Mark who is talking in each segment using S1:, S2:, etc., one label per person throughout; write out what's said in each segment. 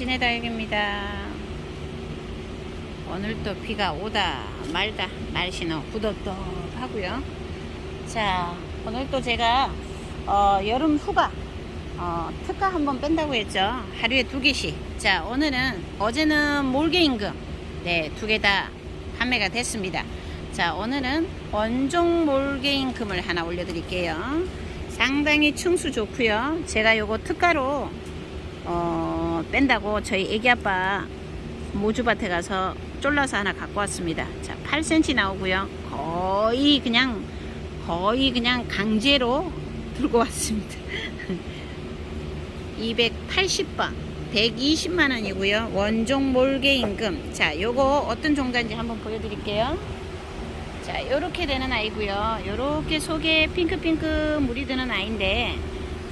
S1: 안녕하세요. 진해다육입니다. 오늘도 비가 오다 말다 날씨는 후덥덥하고요. 자, 오늘도 제가 어, 여름 휴가 어, 특가 한번 뺀다고 했죠. 하루에 두 개씩. 자, 오늘은 어제는 몰개 임금 네, 두 개 다 판매가 됐습니다. 자, 오늘은 원종 몰개 임금을 하나 올려드릴게요. 상당히 층수 좋고요. 제가 요거 특가로 어, 뺀다고 저희 애기 아빠 모주밭에 가서 쫄라서 하나 갖고 왔습니다. 자, 8cm 나오고요. 거의 그냥 거의 그냥 강제로 들고 왔습니다. 280번 120만 원이고요. 원종 몰개 임금. 자, 요거 어떤 종자인지 한번 보여 드릴게요. 자, 요렇게 되는 아이고요. 요렇게 속에 핑크핑크 물이 드는 아이인데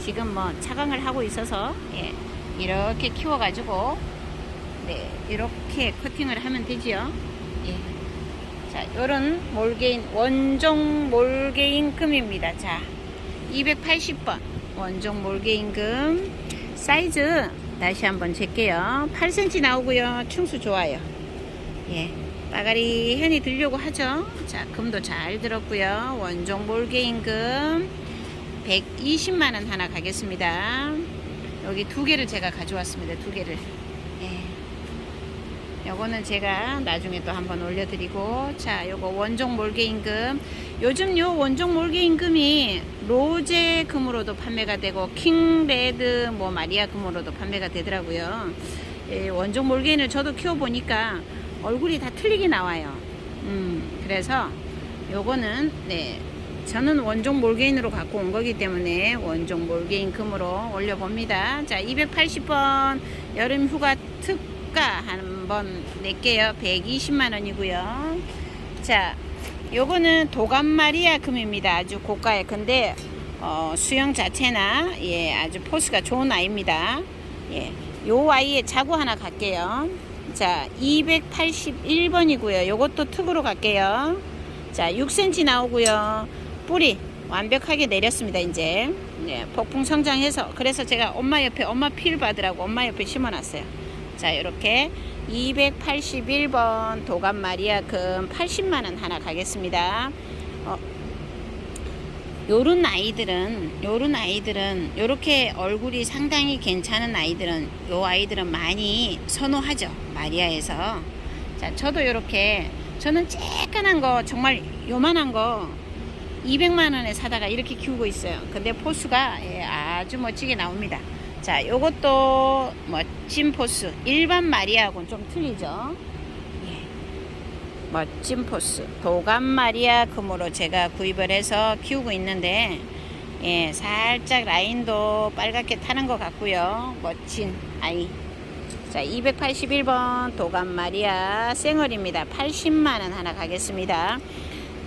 S1: 지금 뭐 차강을 하고 있어서 예, 이렇게 키워가지고 네, 이렇게 커팅을 하면 되지요. 예. 자, 요런 몰개인 원종 몰개임금입니다. 자, 280번 원종 몰개임금 사이즈 다시 한번 잴게요. 8cm 나오고요. 충수 좋아요. 예. 빠가리 현이 들려고 하죠. 자, 금도 잘 들었고요. 원종 몰개임금 120만원 하나 가겠습니다. 여기 두 개를 제가 가져왔습니다. 두 개를. 예. 요거는 제가 나중에 또 한번 올려드리고, 자, 요거 원종 몰개임금. 요즘 요 원종 몰개임금이 로제 금으로도 판매가 되고, 킹레드, 뭐, 마리아 금으로도 판매가 되더라고요. 예, 원종 몰개인을 저도 키워보니까 얼굴이 다 틀리게 나와요. 음, 그래서 요거는, 네, 저는 원종 몰개인으로 갖고 온 거기 때문에 원종 몰개인 금으로 올려봅니다. 자, 280번 여름 휴가 특가 한번 낼게요. 120만 원이고요. 자, 요거는 도감 마리아 금입니다. 아주 고가의 근데 어, 수영 자체나 예, 아주 포스가 좋은 아이입니다. 예. 요 아이의 자구 하나 갈게요. 자, 281번이고요. 요것도 특으로 갈게요. 자, 6cm 나오고요. 뿌리 완벽하게 내렸습니다. 이제 네, 폭풍 성장해서 그래서 제가 엄마 옆에 엄마 필 받으라고 엄마 옆에 심어놨어요. 자, 이렇게 281번 도감 마리아 금 80만 원 하나 가겠습니다. 어, 요런 아이들은 요런 아이들은 요렇게 얼굴이 상당히 괜찮은 아이들은 요 아이들은 많이 선호하죠 마리아에서 자 저도 요렇게 저는 쬐끈한 거 정말 요만한 거 200만 원에 사다가 이렇게 키우고 있어요. 근데 포수가 예, 아주 멋지게 나옵니다. 자 요것도 멋진 포수. 일반 마리아하고는 좀 틀리죠. 멋진 포스 도감 마리아 금으로 제가 구입을 해서 키우고 있는데 예, 살짝 라인도 빨갛게 타는 것 같고요. 멋진 아이. 자 281번 도감 마리아 생얼입니다. 80만 원 하나 가겠습니다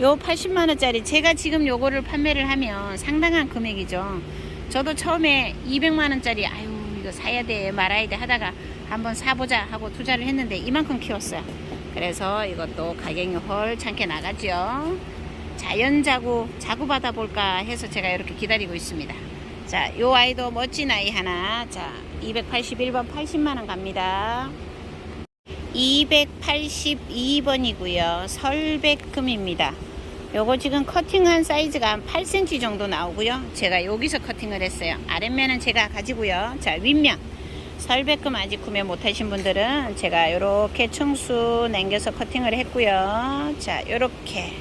S1: 요 80만원짜리 제가 지금 요거를 판매를 하면 상당한 금액이죠 저도 처음에 200만원짜리 아유 이거 사야 돼 말아야 돼 하다가 한번 사보자 하고 투자를 했는데 이만큼 키웠어요 그래서 이것도 가격이 헐창게 나가죠. 자연 자구, 자구 받아볼까 해서 제가 이렇게 기다리고 있습니다. 자, 요 아이도 멋진 아이 하나. 자, 281번 80만원 갑니다. 282번이고요. 설백금입니다. 요거 지금 커팅한 사이즈가 한 8cm 정도 나오고요. 제가 여기서 커팅을 했어요. 아랫면은 제가 가지고요. 자, 윗면. 설백금 아직 구매 못하신 분들은 제가 이렇게 청수 남겨서 커팅을 했고요. 자, 이렇게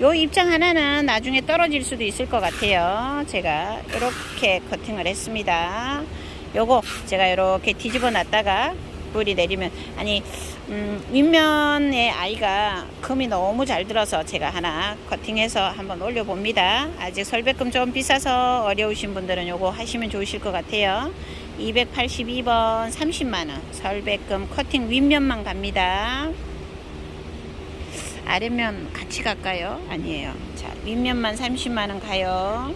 S1: 요 입장 하나는 나중에 떨어질 수도 있을 것 같아요. 제가 이렇게 커팅을 했습니다. 요거 제가 이렇게 뒤집어 놨다가 뿌리 내리면 아니 음, 윗면에 아이가 금이 너무 잘 들어서 제가 하나 커팅해서 한번 올려봅니다. 아직 설백금 좀 비싸서 어려우신 분들은 요거 하시면 좋으실 것 같아요. 282번 30만원 설백금 커팅 윗면만 갑니다 아래면 같이 갈까요? 아니에요 자 윗면만 30만원 가요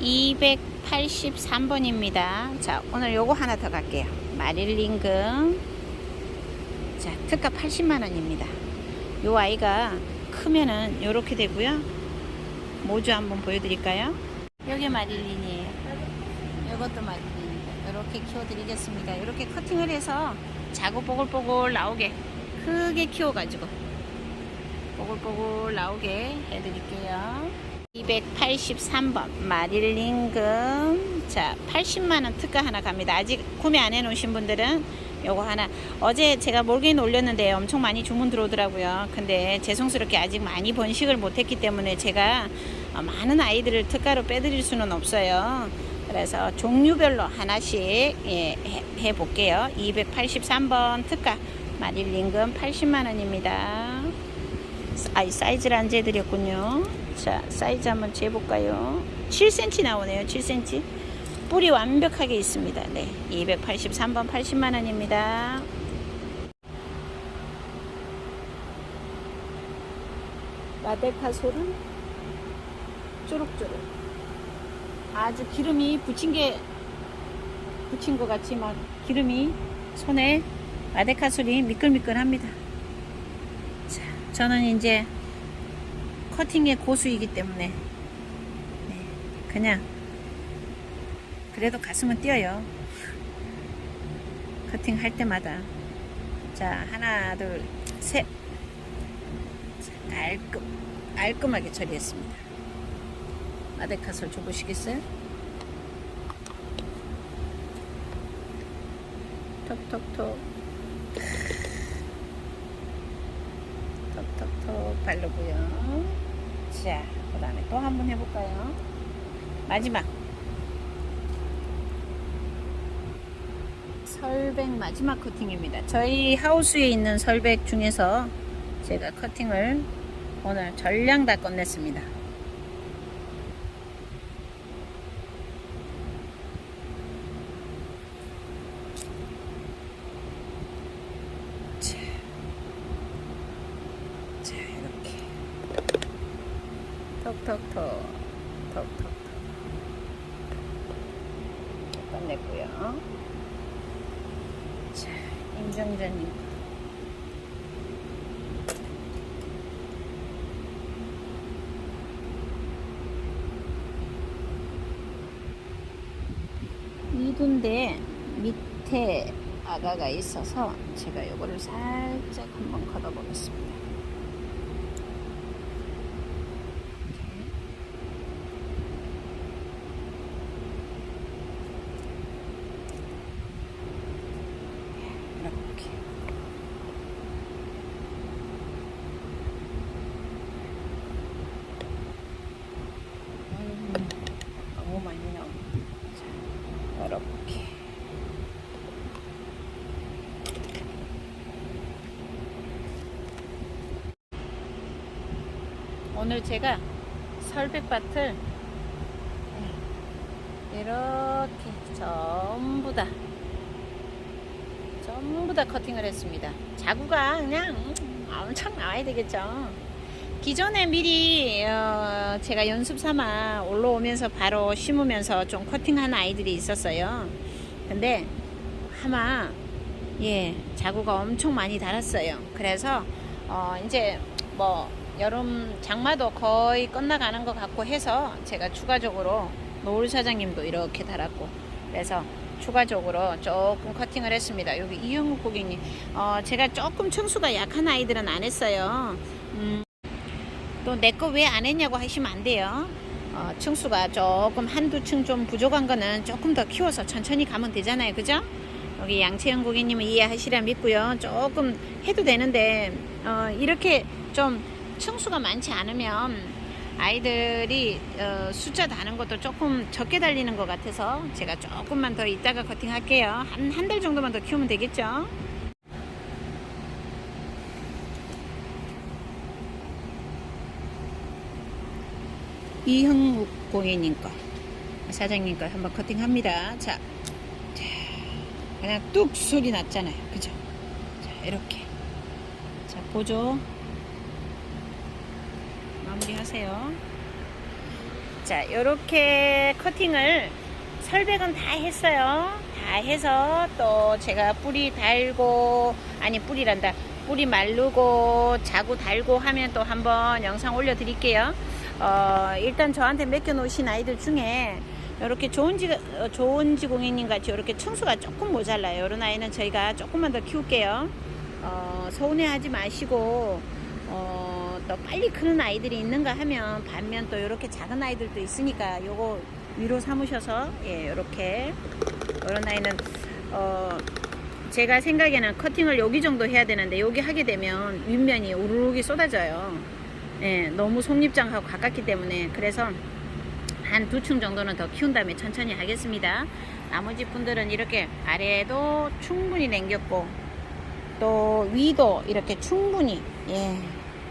S1: 283번입니다 자 오늘 요거 하나 더 갈게요 마릴린금 자 특가 80만원입니다 요 아이가 크면은 요렇게 되고요 모주 한번 보여드릴까요? 여기 마릴린이에요 이것도 마릴린이고 이렇게 키워드리겠습니다. 이렇게 커팅을 해서 자구 뽀글뽀글 나오게 크게 키워가지고 뽀글뽀글 나오게 해드릴게요. 283번 마릴링금 자 80만원 특가 하나 갑니다. 아직 구매 안 해 놓으신 분들은 요거 하나 어제 제가 몰개인 올렸는데 엄청 많이 주문 들어오더라고요. 근데 죄송스럽게 아직 많이 번식을 못했기 때문에 제가 어, 많은 아이들을 특가로 빼드릴 수는 없어요. 그래서 종류별로 하나씩 예, 해, 해볼게요. 283번 특가 마릴링금 80만원입니다. 아이 사이즈를 안 재드렸군요. 자 사이즈 한번 재볼까요? 7cm 나오네요. 7cm. 뿌리 완벽하게 있습니다. 네, 283번 80만 원입니다. 라데카솔은 쪼록쪼록. 아주 기름이 붙인 게 붙인 것막 기름이 손에 라데카솔이 미끌미끌합니다. 자, 저는 이제 커팅의 고수이기 때문에 네, 그냥 그래도 가슴은 뛰어요. 커팅 할 때마다. 자, 하나, 둘, 셋. 자, 깔끔, 깔끔하게 처리했습니다. 아데카솔 줘보시겠어요? 톡톡톡. 톡톡톡 바르고요. 자, 그 다음에 또 한 번 해볼까요? 마지막. 설백 마지막 커팅입니다. 저희 하우스에 있는 설백 중에서 제가 커팅을 오늘 전량 다 끝냈습니다. 자, 자 이렇게 톡톡톡 톡톡톡 끝냈고요. 자, 임정자님. 이둔데 밑에 아가가 있어서 제가 요거를 살짝 한번 걷어보겠습니다. 이렇게. 이렇게. 음, 너무 많이 나옵니다. 자, 이렇게. 오늘 제가 설백밭을 이렇게 전부 다 전부 다 커팅을 했습니다. 자구가 그냥 엄청 나와야 되겠죠. 기존에 미리 어, 제가 연습 삼아 올라오면서 바로 심으면서 좀 커팅한 아이들이 있었어요. 근데 아마 예 자구가 엄청 많이 달았어요. 그래서 어, 이제 뭐 여름 장마도 거의 끝나가는 것 같고 해서 제가 추가적으로 노을 사장님도 이렇게 달았고 그래서 추가적으로 조금 커팅을 했습니다. 여기 이영국 고객님, 어, 제가 조금 청수가 약한 아이들은 안 했어요. 음, 또내 거 왜 안 했냐고 하시면 안 돼요. 어, 층수가 조금 한두 층 좀 부족한 거는 조금 더 키워서 천천히 가면 되잖아요. 그죠? 여기 양채영 고객님은 이해하시라 믿고요. 조금 해도 되는데, 어, 이렇게 좀 층수가 많지 않으면 아이들이 어, 숫자 다는 것도 조금 적게 달리는 것 같아서 제가 조금만 더 이따가 커팅할게요. 한 한 달 정도만 더 키우면 되겠죠? 이형욱 고객님 거 사장님 거 한번 커팅합니다. 자, 자 그냥 뚝 소리 났잖아요. 그죠? 자 이렇게 자 보죠. 마무리하세요. 자, 이렇게 커팅을 설백은 다 했어요. 다 해서 또 제가 뿌리 달고 아니 뿌리란다. 뿌리 마르고 자구 달고 하면 또 한번 영상 올려 드릴게요. 어, 일단 저한테 맡겨 놓으신 아이들 중에 이렇게 좋은 지 어, 좋은 지공인님 같이 이렇게 청수가 조금 모자라요. 이런 아이는 저희가 조금만 더 키울게요. 어, 서운해하지 마시고 어, 또 빨리 크는 아이들이 있는가 하면 반면 또 이렇게 작은 아이들도 있으니까 요거 위로 삼으셔서 예 이렇게 이런 아이는 어, 제가 생각에는 커팅을 여기 정도 해야 되는데 여기 하게 되면 윗면이 우르르기 쏟아져요. 예, 너무 속립장하고 가깝기 때문에 그래서 한 두 층 정도는 더 키운 다음에 천천히 하겠습니다. 나머지 분들은 이렇게 아래에도 충분히 남겼고 또 위도 이렇게 충분히 예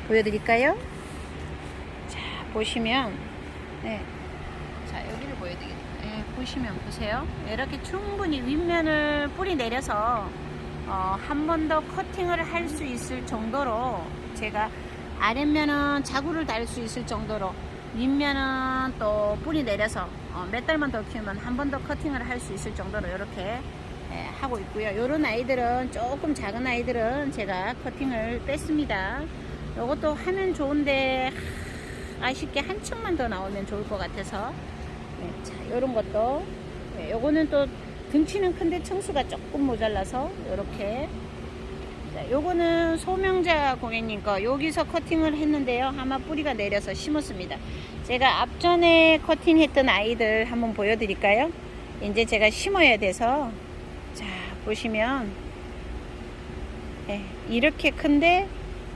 S1: 보여드릴까요? 자 보시면 네. 자 여기를 보여드리겠다. 예, 보시면 보세요. 이렇게 충분히 윗면을 뿌리 내려서 어, 한 번 더 커팅을 할 수 있을 정도로 제가 아랫면은 자구를 달 수 있을 정도로 윗면은 또 뿌리 내려서 어, 몇 달만 더 키우면 한 번 더 커팅을 할 수 있을 정도로 이렇게 예, 하고 있고요. 요런 아이들은 조금 작은 아이들은 제가 커팅을 뺐습니다. 요것도 하면 좋은데 하, 아쉽게 한 층만 더 나오면 좋을 것 같아서 네, 자 요런 것도 네, 요거는 또 등치는 큰데 층수가 조금 모자라서 요렇게 자, 요거는 소명자 고객님 거 여기서 커팅을 했는데요. 아마 뿌리가 내려서 심었습니다. 제가 앞전에 커팅했던 아이들 한번 보여드릴까요? 이제 제가 심어야 돼서 자 보시면 예, 이렇게 큰데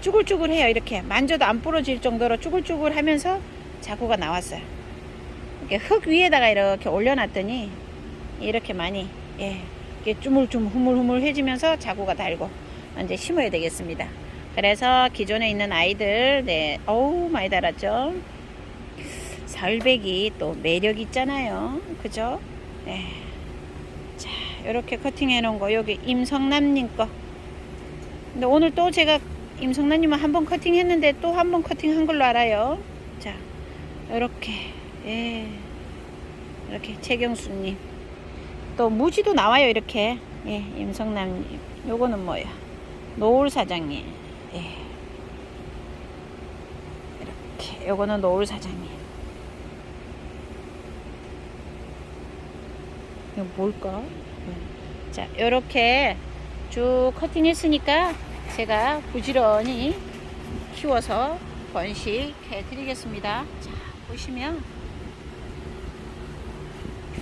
S1: 쭈글쭈글해요. 이렇게 만져도 안 부러질 정도로 쭈글쭈글하면서 자구가 나왔어요. 이렇게 흙 위에다가 이렇게 올려놨더니 이렇게 많이 예, 이게 주물주물 흐물흐물해지면서 자구가 달고 이제 심어야 되겠습니다. 그래서 기존에 있는 아이들, 네, 어우, 많이 달았죠? 설백이 또 매력 있잖아요. 그죠? 네. 자, 이렇게 커팅해 놓은 거, 여기 임성남님 거. 근데 오늘 또 제가 임성남님은 한 번 커팅 했는데 또 한 번 커팅 한 걸로 알아요. 자, 이렇게, 예. 이렇게 최경수님. 또 무지도 나와요, 이렇게. 예, 임성남님. 요거는 뭐야? 노을 사장님. 예. 이렇게. 요거는 노을 사장님. 이거 뭘까? 예. 자, 요렇게 쭉 커팅 했으니까 제가 부지런히 키워서 번식해 드리겠습니다. 자, 보시면.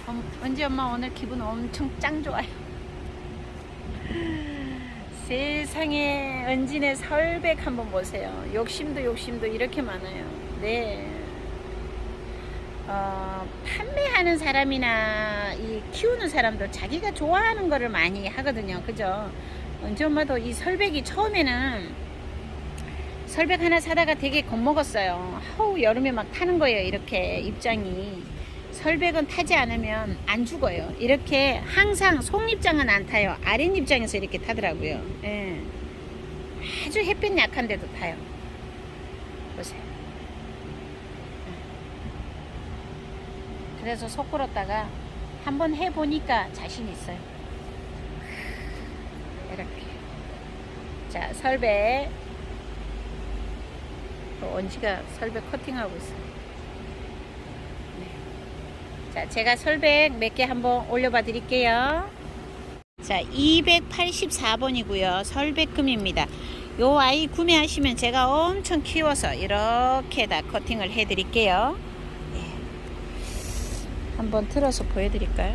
S1: 엄- 언제 엄마 오늘 기분 엄청 짱 좋아요. 세상에 은진의 설백 한번 보세요. 욕심도 욕심도 이렇게 많아요. 네. 어, 판매하는 사람이나 이 키우는 사람도 자기가 좋아하는 거를 많이 하거든요. 그죠? 은지 엄마도 이 설백이 처음에는 설백 하나 사다가 되게 겁먹었어요. 아우 여름에 막 타는 거예요. 이렇게 입장이. 설백은 타지 않으면 안 죽어요. 이렇게 항상 속입장은 안 타요. 아랫입장에서 이렇게 타더라고요. 예. 아주 햇빛 약한데도 타요. 보세요. 예. 그래서 속 끓었다가 한번 해보니까 자신 있어요. 이렇게. 자, 설백. 또 언지가 설백 커팅하고 있어요. 자, 제가 설백 몇 개 한번 올려봐 드릴게요. 자, 284번이고요. 설백금입니다. 요 아이 구매하시면 제가 엄청 키워서 이렇게 다 커팅을 해 드릴게요. 예. 한번 틀어서 보여드릴까요?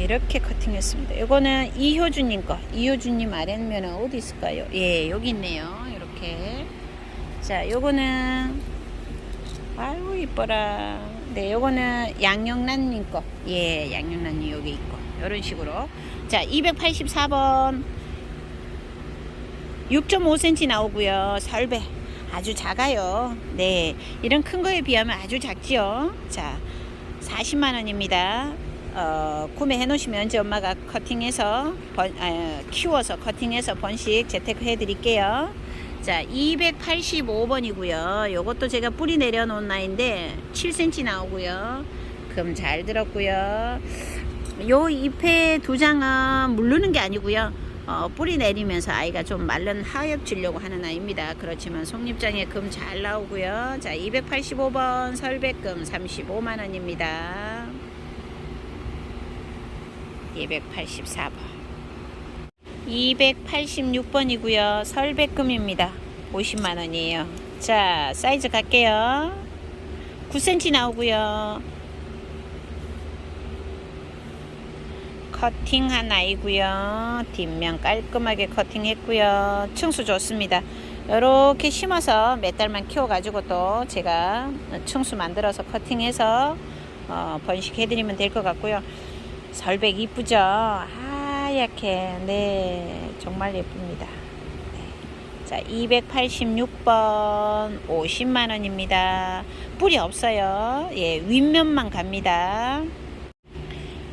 S1: 이렇게 커팅했습니다. 이거는 이효주님 거. 이효주님 아랫면은 어디 있을까요? 예, 여기 있네요. 이렇게. 자, 요거는 아이고 이뻐라. 네, 요거는 양영란님 거. 예, 양영란님 여기 있고. 이런 식으로. 자, 284번. 6.5cm 나오고요. 설배. 아주 작아요. 네. 이런 큰 거에 비하면 아주 작지요. 자, 40만 원입니다. 어, 구매해 놓으시면 이제 엄마가 커팅해서, 번, 아, 키워서 커팅해서 번식 재테크 해 드릴게요. 자, 285번이고요. 요것도 제가 뿌리 내려놓은 나인데 7cm 나오고요. 금잘 들었고요. 요 잎의 두 장은 물르는 게 아니고요. 어, 뿌리 내리면서 아이가 좀 말른 하엽 주려고 하는 아이입니다. 그렇지만 속립장에 금 잘 나오고요. 자, 285번 설백금 35만 원입니다. 284번. 286번이고요. 설백금입니다. 50만 원이에요. 자, 사이즈 갈게요. 9cm 나오고요. 커팅한 아이고요. 뒷면 깔끔하게 커팅 했고요. 층수 좋습니다. 이렇게 심어서 몇 달만 키워 가지고 또 제가 층수 만들어서 커팅해서 어, 번식해 드리면 될 것 같고요. 설백 이쁘죠? 하얗게 네 정말 예쁩니다. 네. 자 286번 50만 원입니다. 뿌리 없어요. 예 윗면만 갑니다.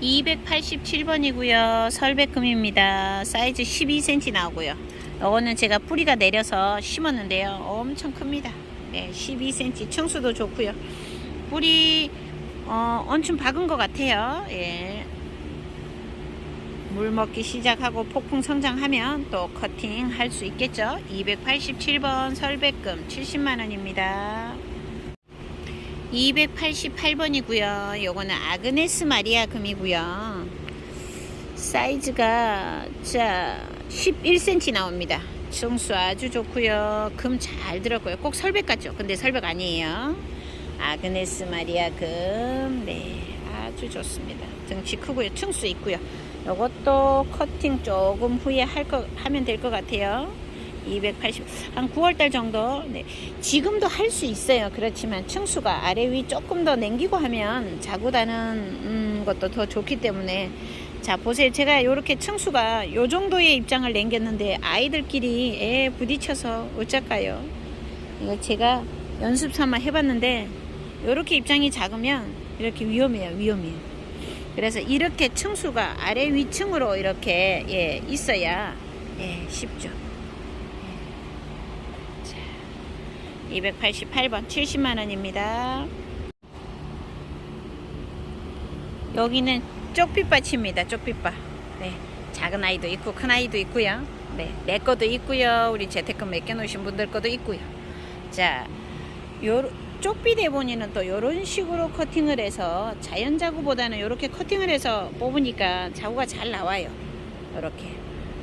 S1: 287번이고요. 설백금입니다. 사이즈 12cm 나오고요. 이거는 제가 뿌리가 내려서 심었는데요. 엄청 큽니다. 네, 12cm 청수도 좋고요. 뿌리 어, 엄청 박은 것 같아요. 예. 물 먹기 시작하고 폭풍 성장하면 또 커팅 할 수 있겠죠. 287번 설백금 70만 원입니다. 288번이고요. 요거는 아그네스 마리아 금이고요. 사이즈가 자 11cm 나옵니다. 청수 아주 좋고요. 금 잘 들었고요. 꼭 설백 같죠? 근데 설백 아니에요. 아그네스 마리아 금. 네. 아주 좋습니다. 등치 크고요. 층수 있고요. 요것도 커팅 조금 후에 할 거 하면 될 것 같아요. 280, 한 9월달 정도. 네. 지금도 할 수 있어요. 그렇지만 층수가 아래 위 조금 더 남기고 하면 자고 다는 음, 것도 더 좋기 때문에 자 보세요. 제가 이렇게 층수가 요 정도의 입장을 남겼는데 아이들끼리 애 부딪혀서 어쩔까요? 이거 제가 연습 삼아 해봤는데 이렇게 입장이 작으면 이렇게 위험해요. 위험해요. 그래서 이렇게 층수가 아래 위층으로 이렇게 예, 있어야 예, 쉽죠. 288번 70만 원입니다. 여기는 쪽빛밭입니다. 쪽빛밭. 네. 작은 아이도 있고 큰 아이도 있고요. 네. 내 거도 있고요. 우리 재테크 맡겨 놓으신 분들 거도 있고요. 자, 요 쪽빛 대본이는 또 이런 식으로 커팅을 해서 자연 자구보다는 이렇게 커팅을 해서 뽑으니까 자구가 잘 나와요. 이렇게.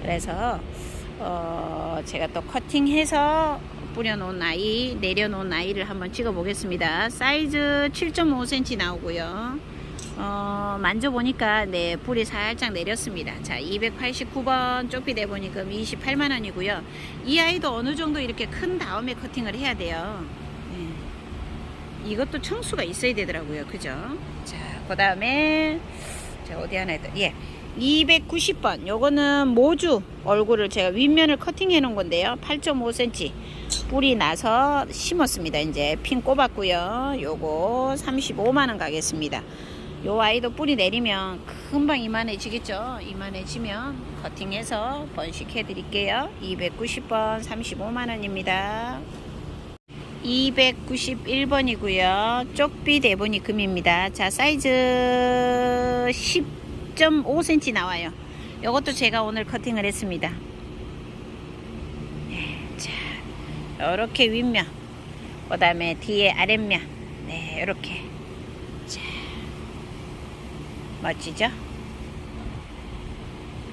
S1: 그래서 어, 제가 또 커팅해서 뿌려놓은 아이, 내려놓은 아이를 한번 찍어 보겠습니다. 사이즈 7.5cm 나오고요. 어, 만져보니까 네, 뿌리 살짝 내렸습니다. 자, 289번 쪽비 대보니금 28만원이고요. 이 아이도 어느 정도 이렇게 큰 다음에 커팅을 해야 돼요. 네. 이것도 청수가 있어야 되더라고요. 그죠? 자, 그 다음에, 자, 어디 하나 더, 예. 290번. 요거는 모주 얼굴을 제가 윗면을 커팅해 놓은 건데요. 8.5cm. 뿌리 나서 심었습니다. 이제 핀 꼽았고요. 요거 35만원 가겠습니다. 요 아이도 뿌리 내리면 금방 이만해지겠죠. 이만해지면 커팅해서 번식해 드릴게요. 290번 35만원입니다. 291번이고요. 쪽비 대본이 금입니다. 자, 사이즈 10.5cm 나와요. 이것도 제가 오늘 커팅을 했습니다. 네, 자, 이렇게 윗면, 그 다음에 뒤에 아랫면, 네, 이렇게. 자, 멋지죠?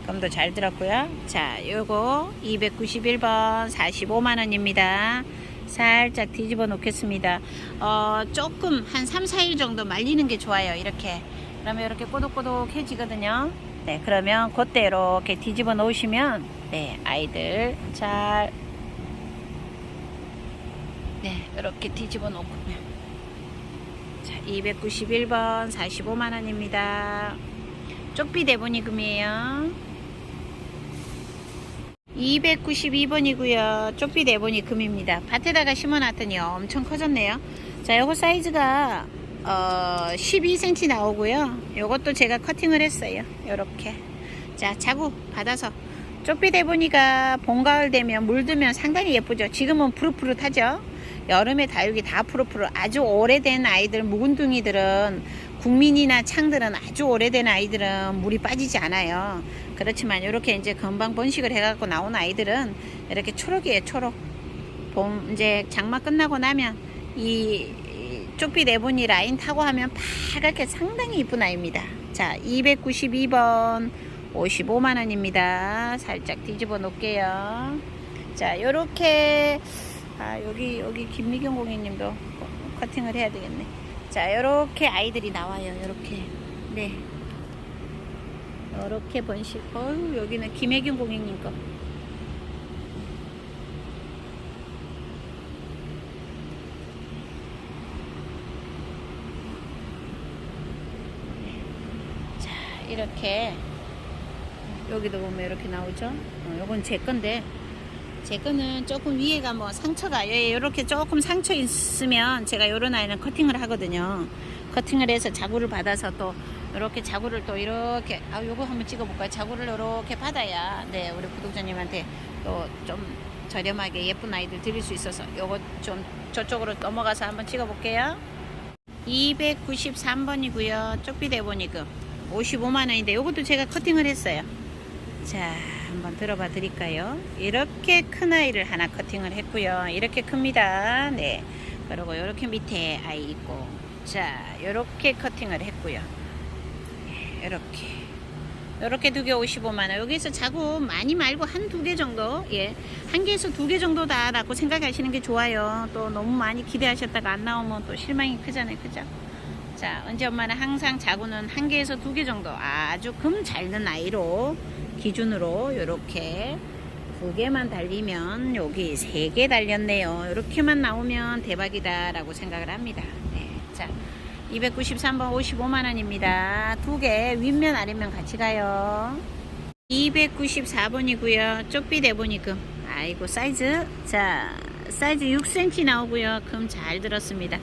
S1: 금도 잘 들었고요. 자, 요거 291번 45만원입니다. 살짝 뒤집어 놓겠습니다. 어, 조금 한 3, 4일 정도 말리는 게 좋아요. 이렇게. 그러면 이렇게 꼬독꼬독해지거든요. 네, 그러면 그때 이렇게 뒤집어 놓으시면, 네, 아이들 잘, 네, 이렇게 뒤집어 놓고. 자, 291번 45만 원입니다. 쪽비 대본이금이에요. 292번이고요. 쪽비 대본이 금입니다. 밭에다가 심어놨더니 엄청 커졌네요. 자, 요거 사이즈가 어, 12cm 나오고요. 요것도 제가 커팅을 했어요. 요렇게. 자, 자구 받아서 쪽비 대본이가 봄, 가을 되면 물들면 상당히 예쁘죠. 지금은 푸릇푸릇하죠. 여름에 다육이 다 푸릇푸릇 아주 오래된 아이들 묵은둥이들은 국민이나 창들은 아주 오래된 아이들은 물이 빠지지 않아요. 그렇지만 이렇게 이제 금방 번식을 해갖고 나온 아이들은 이렇게 초록이에요, 초록. 봄, 이제 장마 끝나고 나면 이 쪽비 내분이 라인 타고 하면 파랗게 상당히 이쁜 아이입니다. 자, 자, 292번 55만 원입니다. 살짝 뒤집어 놓을게요. 자, 요렇게 아, 여기 여기 김미경 고객님도 커팅을 해야 되겠네. 자, 요렇게 아이들이 나와요. 요렇게. 네. 요렇게 번식. 어유, 여기는 김혜경 고객님 거. 자, 이렇게 여기도 보면 이렇게 나오죠. 어, 요건 제 건데 제 거는 조금 위에가 뭐 상처가 예, 이렇게 조금 상처 있으면 제가 요런 아이는 커팅을 하거든요. 커팅을 해서 자구를 받아서 또 이렇게 자구를 또 이렇게 아 요거 한번 찍어볼까요? 자구를 이렇게 받아야 네 우리 구독자님한테 또 좀 저렴하게 예쁜 아이들 드릴 수 있어서 요거 좀 저쪽으로 넘어가서 한번 찍어볼게요. 293번이고요. 쪽비대 보니까 55만 원인데 요것도 제가 커팅을 했어요. 자, 한번 들어봐 드릴까요? 이렇게 큰 아이를 하나 커팅을 했고요. 이렇게 큽니다. 네. 그리고 이렇게 밑에 아이 있고, 자, 이렇게 커팅을 했고요. 네, 이렇게. 이렇게 두 개 55만 원. 여기서 자구 많이 말고 한 두 개 정도, 예, 한 개에서 두 개 정도다 라고 생각하시는 게 좋아요. 또 너무 많이 기대하셨다가 안 나오면 또 실망이 크잖아요, 그죠? 자, 언제 엄마는 항상 자구는 한 개에서 두 개 정도 아주 금잘든 아이로 기준으로 이렇게 두 개만 달리면 여기 세 개 달렸네요. 이렇게만 나오면 대박이다 라고 생각을 합니다. 네, 자, 293번 55만 원입니다. 두 개 윗면 아랫면 같이 가요. 294번이고요. 쪽비 대보니 금. 아이고 사이즈 자 사이즈 6cm 나오고요. 금 잘 들었습니다.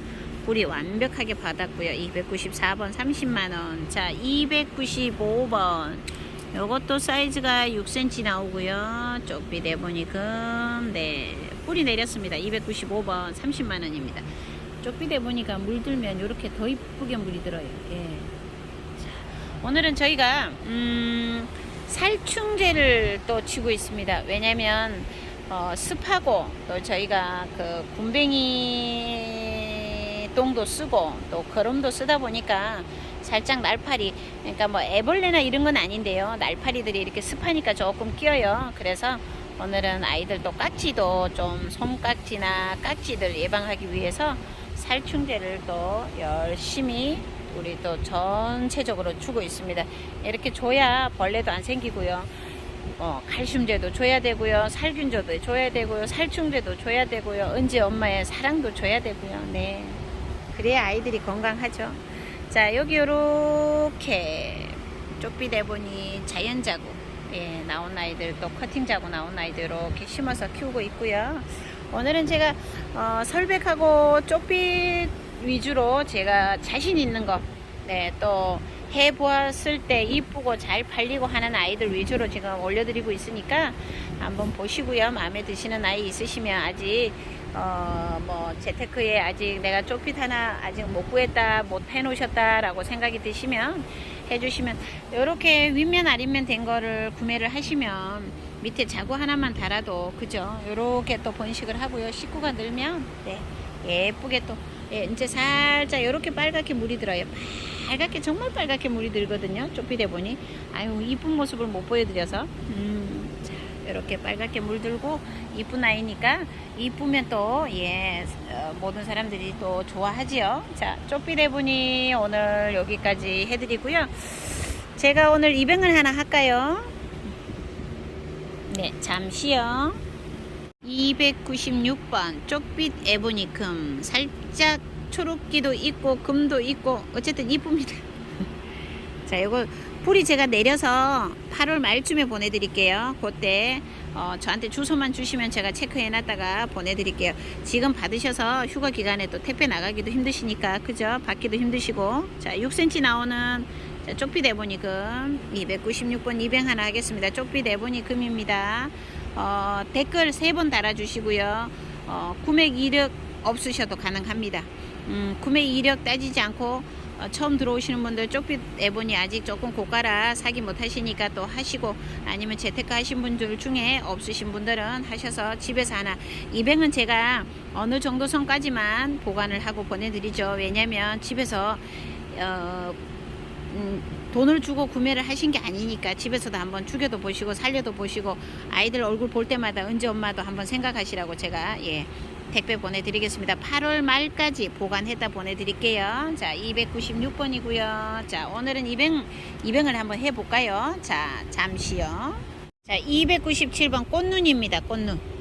S1: 불이 완벽하게 받았고요. 294번 30만원. 자, 295번. 요것도 사이즈가 6cm 나오고요. 쪽비 대보니 금. 네. 뿌리 내렸습니다. 295번 30만원입니다. 쪽비 대 보니까 물들면 이렇게 더 이쁘게 물이 들어요. 예. 자, 오늘은 저희가, 음, 살충제를 또 치고 있습니다. 왜냐면, 어, 습하고 또 저희가 그 군뱅이 똥도 쓰고 또 거름도 쓰다 보니까 살짝 날파리 그러니까 뭐 애벌레나 이런 건 아닌데요 날파리들이 이렇게 습하니까 조금 끼어요 그래서 오늘은 아이들 또 깍지도 좀 솜깍지나 깍지들 예방하기 위해서 살충제를 또 열심히 우리 또 전체적으로 주고 있습니다 이렇게 줘야 벌레도 안 생기고요 어, 칼슘제도 줘야 되고요. 살균제도 줘야 되고요. 살충제도 줘야 되고요. 은지 엄마의 사랑도 줘야 되고요. 네. 그래야 아이들이 건강하죠. 자, 여기 요렇게 쪽비 대 보니 자연자구 예, 나온 아이들 또 커팅 자구 나온 아이들 이렇게 심어서 키우고 있고요. 오늘은 제가 어, 설백하고 쪽빛 위주로 제가 자신 있는 거, 네, 또 해보았을 때 이쁘고 잘 팔리고 하는 아이들 위주로 지금 올려드리고 있으니까 한번 보시고요. 마음에 드시는 아이 있으시면 아직 어, 뭐 재테크에 아직 내가 쪽빛 하나 아직 못 구했다, 못 해놓으셨다라고 생각이 드시면 해주시면 이렇게 윗면 아랫면 된 거를 구매를 하시면 밑에 자구 하나만 달아도 그죠? 이렇게 또 번식을 하고요. 식구가 늘면 네 예쁘게 또 예, 이제 살짝 이렇게 빨갛게 물이 들어요. 빨갛게 정말 빨갛게 물이 들거든요. 좁히대 보니 아유 이쁜 모습을 못 보여드려서 음, 자 이렇게 빨갛게 물들고 이쁜 아이니까 이쁘면 또예 어, 모든 사람들이 또 좋아하지요. 자 좁히대 보니 오늘 여기까지 해드리고요. 제가 오늘 200을 하나 할까요? 네 잠시요. 296번 쪽빛 에보니금 살짝 초록기도 있고 금도 있고 어쨌든 이쁩니다. 자 요거 풀이 제가 내려서 8월 말쯤에 보내드릴게요. 그때 어, 저한테 주소만 주시면 제가 체크해 놨다가 보내드릴게요. 지금 받으셔서 휴가 기간에 또 택배 나가기도 힘드시니까 그죠? 받기도 힘드시고. 자 6cm 나오는 자, 쪽빛 에보니금 296번 200 하나 하겠습니다 쪽빛 에보니금입니다 어, 댓글 세번 달아주시고요. 어, 구매 이력 없으셔도 가능합니다. 음, 구매 이력 따지지 않고 어, 처음 들어오시는 분들 쪽빛 애본이 아직 조금 고가라 사기 못 하시니까 또 하시고 아니면 재테크 하신 분들 중에 없으신 분들은 하셔서 집에서 하나 200은 제가 어느 정도 선까지만 보관을 하고 보내드리죠. 왜냐면 집에서 어, 음, 돈을 주고 구매를 하신 게 아니니까 집에서도 한번 죽여도 보시고 살려도 보시고 아이들 얼굴 볼 때마다 은지 엄마도 한번 생각하시라고 제가 예 택배 보내드리겠습니다. 8월 말까지 보관했다 보내드릴게요. 자 296번이고요. 자 오늘은 200 200을 한번 해볼까요? 자 잠시요. 자 297번 꽃눈입니다. 꽃눈.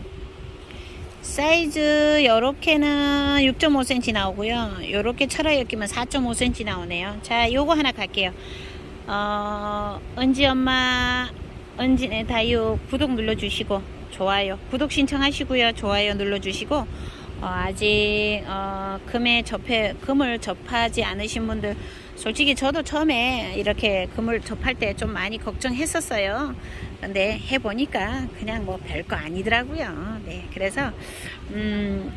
S1: 사이즈 요렇게는 6.5cm 나오고요. 요렇게 철화 엮이면 4.5cm 나오네요. 자, 요거 하나 갈게요. 어, 은지 엄마, 은지네 다육 구독 눌러주시고 좋아요. 구독 신청하시고요. 좋아요 눌러주시고 어, 아직 어, 금에 접해 금을 접하지 않으신 분들 솔직히 저도 처음에 이렇게 금을 접할 때 좀 많이 걱정했었어요. 근데 해보니까 그냥 뭐 별거 아니더라고요. 네, 그래서 음,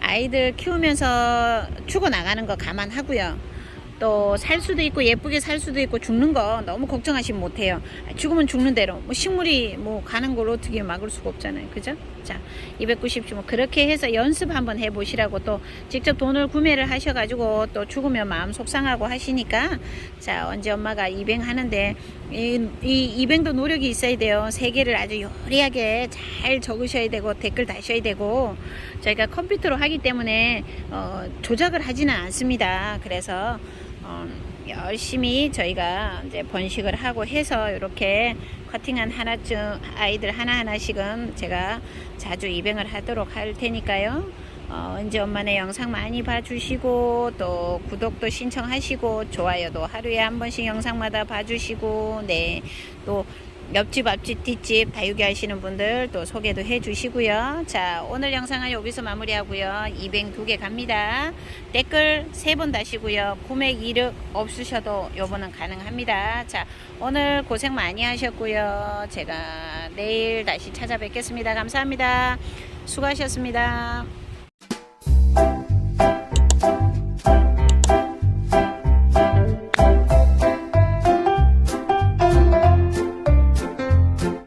S1: 아이들 키우면서 죽어 나가는 거 감안하고요. 또 살 수도 있고 예쁘게 살 수도 있고 죽는 거 너무 걱정하시면 못해요. 죽으면 죽는 대로 뭐 식물이 뭐 가는 걸 어떻게 막을 수가 없잖아요. 그죠? 자, 290주 뭐 그렇게 해서 연습 한번 해보시라고 또 직접 돈을 구매를 하셔가지고 또 죽으면 마음 속상하고 하시니까 자 언제 엄마가 입행 하는데 이, 이 입행도 노력이 있어야 돼요. 세 개를 아주 요리하게 잘 적으셔야 되고 댓글 다셔야 되고 저희가 컴퓨터로 하기 때문에 어, 조작을 하지는 않습니다. 그래서 어, 열심히 저희가 이제 번식을 하고 해서 이렇게 커팅한 하나쯤 아이들 하나하나씩은 제가 자주 입행을 하도록 할 테니까요. 어, 은지 엄마네 영상 많이 봐주시고 또 구독도 신청하시고 좋아요도 하루에 한 번씩 영상마다 봐주시고 네또 옆집 앞집 뒷집 다육이 하시는 분들 또 소개도 해 주시고요. 자 오늘 영상은 여기서 마무리하고요. 200두개 갑니다. 댓글 세번 다시고요. 구매 이력 없으셔도 요번은 가능합니다. 자 오늘 고생 많이 하셨고요. 제가 내일 다시 찾아뵙겠습니다. 감사합니다. 수고하셨습니다